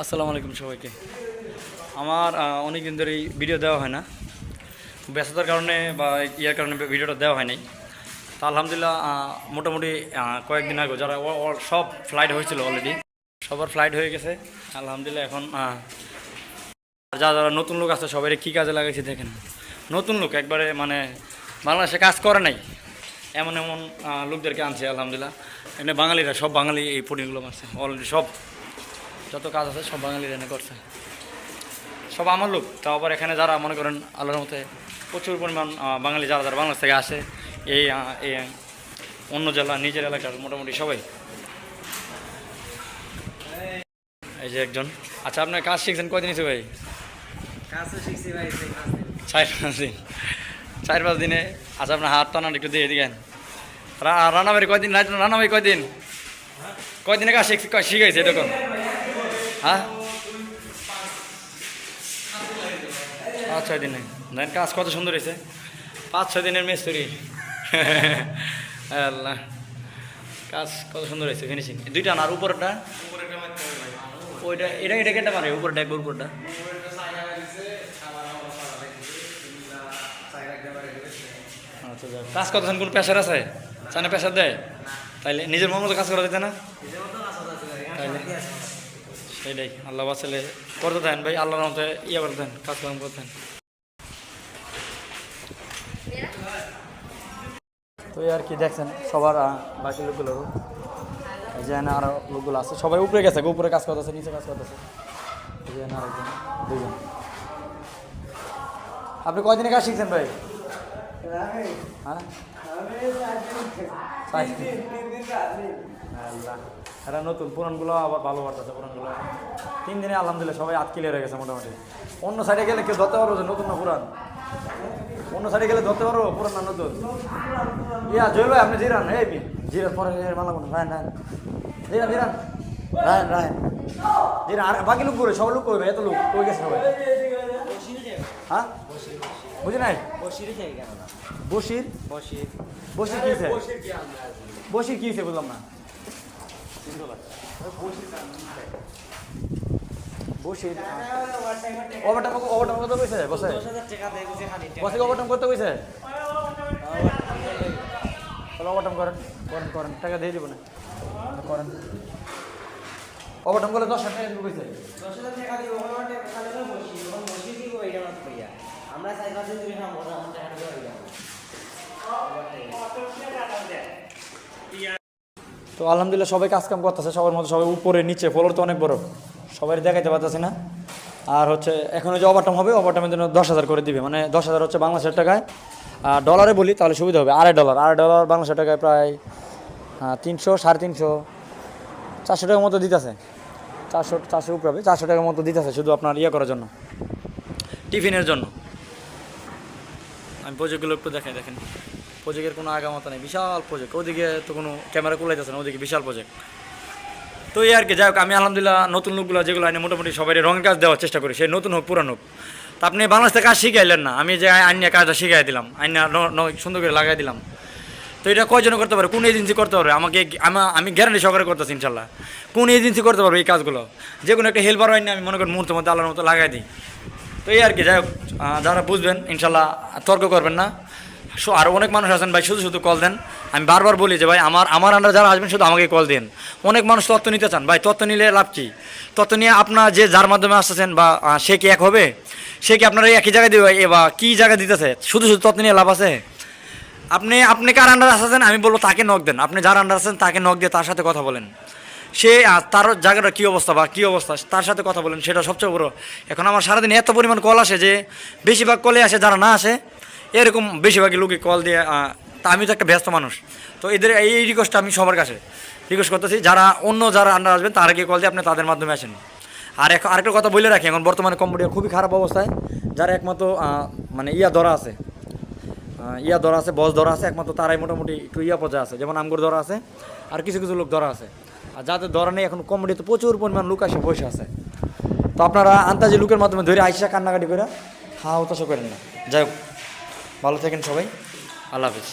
আসসালামু আলাইকুম সবাইকে। আমার অনেক দিন ধরে ভিডিও দেওয়া হয় না। ব্যস্ততার কারণে বা ইয়ার কারণে ভিডিওটা দেওয়া হয় নাই। তা আলহামদুলিল্লাহ মোটামুটি কয়েকদিন আগে যারা সব ফ্লাইট হয়েছিল অলরেডি সবার ফ্লাইট হয়ে গেছে। আলহামদুলিল্লাহ এখন আহ, যারা নতুন লোক আছে সবাই কী কাজে লাগাইছে দেখেন। নতুন লোক একবারে মানে বাংলাদেশে কাজ করে নাই। এমন এমন লোকদেরকে আনছে আলহামদুলিল্লাহ। এখানে বাঙালিরা সব বাঙালি এই পনিরগুলো মারছে। অলরেডি সব যত কাজ আছে সব বাঙালিরা এনে করছে। সব আমার লোক তাও আবার এখানে যারা মনে করেন আল্লাহর মতে প্রচুর পরিমাণ বাঙালি যারা যারা বাংলাদেশ থেকে আসে এই অন্য জেলা নিজের এলাকার মোটামুটি সবাই। এই যে একজন। আচ্ছা আপনার কাজ শিখছেন কয়দিন হয়েছে ভাই? ভাই। চার পাঁচ দিন। চার পাঁচ দিনে। আচ্ছা আপনার হাত টানান একটু দিয়ে দিকেন। রান্নাবাড়ি কয়দিন? রান্নাবাড়ি কয়দিন? কয়দিনে কাজ শিখ শিখাইছে এরকম? হ্যাঁ? পাঁচ, ছয় দিনে দেন, কাজ কত সুন্দর হয়েছে। পাঁচ, ছয় দিনের মিস্ত্রি। আল্লাহ। কাজ কত সুন্দর হয়েছে ফিনিশিং দুইটা আর উপরটা ওইটা, এটা এটা কেটে পারে উপরটা একবার উপরটা আচ্ছা। কাজ করতেছেন কোন পেশার আছে? চানে পেশার দেয়? তাইলে নিজের মন মতো কাজ করা যেতে না? সেটাই আল্লাহ বাসালে করতে দেন ভাই, আল্লাহর মতো ইয়ে করতে দেন, কাজ কাম করতে দেন। তো আর কি দেখছেন, সবার বাকি লোকগুলোরও এই যে এখানে আরও লোকগুলো আছে, সবাই উপরে গেছে উপরে কাজ করতেছে, নিচে কাজ করতেছে। যে এখানে আরেকজন দুজন আপনি কয়দিনে কাজ শিখছেন ভাই? হ্যাঁ? এরা নতুন, পুরানগুলো আবার ভালো বাড়তেছে, পুরানগুলো। তিন দিনে আলহামদুলিল্লাহ সবাই আট ক্লিয়ার হয়ে গেছে মোটামুটি। অন্য সাইডে গেলে কেউ ধরতে পারব যে নতুন না পুরান? অন্য সাইডে গেলে ধরতে পারব পুরান না নতুন? ইয়া জয় ভাই, আপনি জিরান? এই জিরান, পরে মালা কোন রায়ন রায়ন। জিরান জিরান। রায়ন রায়ন। জিরান, আর বাকি লোক করে সব লোক করবে এত লোক। কই গেছে সবাই? হ্যাঁ? বুঝি নাই? না? বসির? বসির। বসির কি বসির কি বুঝলাম না? বসির। ওভারটাইম ওভারটাইম কত কইছে? বসে। বসে ওভারটাইম করতে কইছে। তাহলে ওভারটাইম করেন করেন করেন। টাকা দিয়ে দিব না। করেন। ওভারটাইম করলে দশ হাজার টাকা দিব কইছে? দশ হাজার টাকা দিব, ওখানে আমার টাকা খালি হলো বসি। ওখানে বসি দিব, এইটা আমার কইয়া। আমরা চার পাঁচ দিন ধরে খাব, ওরা আমার হয়ে যাবে। তো আলহামদুলিল্লাহ সবাই কাজ কাম করতেছে সবার মধ্যে সবাই উপরে নিচে ফ্লোর তো অনেক বড়। সবাই দেখাইতে পারতেছি না। আর হচ্ছে এখন যে ওভারটাইম হবে ওভারটাইমের জন্য দশ হাজার করে দিবে। মানে দশ হাজার হচ্ছে বাংলাদেশের টাকায়। আর ডলারে বলি তাহলে সুবিধা হবে আড়াই ডলার আড়াই ডলার বাংলাদেশের টাকায় প্রায় তিনশো সাড়ে তিনশো চারশো টাকার মতো দিতেছে। চারশো চারশো উপরে হবে চারশো টাকার মতো দিতেছে শুধু আপনার ইয়ে করার জন্য টিফিনের জন্য। আমি প্রজেক্টগুলো একটু দেখাই, দেখেন। প্রজেক্টের কোনো আগামাতা নেই, বিশাল প্রজেক্ট। ওদিকে তো কোনো ক্যামেরা কুলাইতেছে না, ওদিকে বিশাল প্রজেক্ট। তো এই আর কি, যাই হোক, আমি আলহামদুলিল্লাহ নতুন লোকগুলো যেগুলো আইনে মোটামুটি সবাই রঙের কাজ দেওয়ার চেষ্টা করি, সে নতুন হোক, পুরান হোক। তা আপনি বাংলাদেশ থেকে কাজ শিখাইলেন না, আমি যে আইনিয়া কাজটা শিখাই দিলাম, আইনা সুন্দর করে লাগাই দিলাম। তো এটা কয়জনে করতে পারে, কোন এজেন্সি করতে পারবে? আমাকে আমা- গ্যারান্টি সহকারে করতেছি ইনশাল্লাহ কোন এজেন্সি করতে পারবে এই কাজগুলো? যে কোনো একটা হেল্পার আইনে আমি মনে করি মুহূর্তের মধ্যে আল্লাহর মতো লাগাই দিই। তো এই আর কি, যাই হোক যারা বুঝবেন, ইনশাল্লাহ তর্ক করবেন না। আরও অনেক মানুষ আছেন, ভাই, শুধু শুধু কল দেন। আমি বারবার বলি যে, ভাই, আমার আমার আন্ডার যারা আসবেন, শুধু আমাকে কল দিন অনেক মানুষ তত্ত্ব নিতে চান। ভাই, তত্ত্ব নিলে লাভ কী? তত্ত্ব নিয়ে আপনার যে যার মাধ্যমে আসতেছেন বা সে কি এক হবে? সে কি আপনারা একই জায়গায় দিবে? এ বা কী জায়গায় দিতেছে? শুধু শুধু তত্ত্ব নিয়ে লাভ আছে? আপনি আপনি কার আন্ডার আসতেছেন? আমি বলব, তাকে নক দেন। আপনি যার আন্ডার আছেন, তাকে নক দিয়ে তার সাথে কথা বলেন। সে তার জায়গাটা কী অবস্থা বা কী অবস্থা, তার সাথে কথা বলেন, সেটা সবচেয়ে বড়। এখন আমার সারাদিন এত পরিমাণ কল আসে যে, বেশিরভাগ কলে আসে যারা না আসে, এরকম বেশিরভাগই লোকে কল দিয়ে তা আমি তো একটা ব্যস্ত মানুষ। তো এদের এই রিকোয়েস্টটা আমি সবার কাছে রিকোয়েস্ট করতেছি, যারা অন্য যারা আন্ডার আসবেন তারাকে কল দিয়ে আপনি তাদের মাধ্যমে আসেন। আর এখন আরেকটা কথা বলে রাখি, এখন বর্তমানে কম্পিউটার খুবই খারাপ অবস্থায়, যারা একমাত্র মানে ইয়া ধরা আছে ইয়া ধরা আছে বস ধরা আছে, একমাত্র তারাই মোটামুটি একটু ইয়া পর্যায়ে আছে, যেমন আমগুর ধরা আছে, আর কিছু কিছু লোক ধরা আছে। আর যাদের ধরা নেই, এখন কমেডিতে প্রচুর পরিমাণ লোক আসে, বসে আছে। তো আপনারা আন্তাজি লোকের মাধ্যমে ধরে আইসা কান্নাকাটি করে হা হতাশা করেন না যাই হোক, ভালো থাকেন সবাই। আল্লাহ হাফিজ।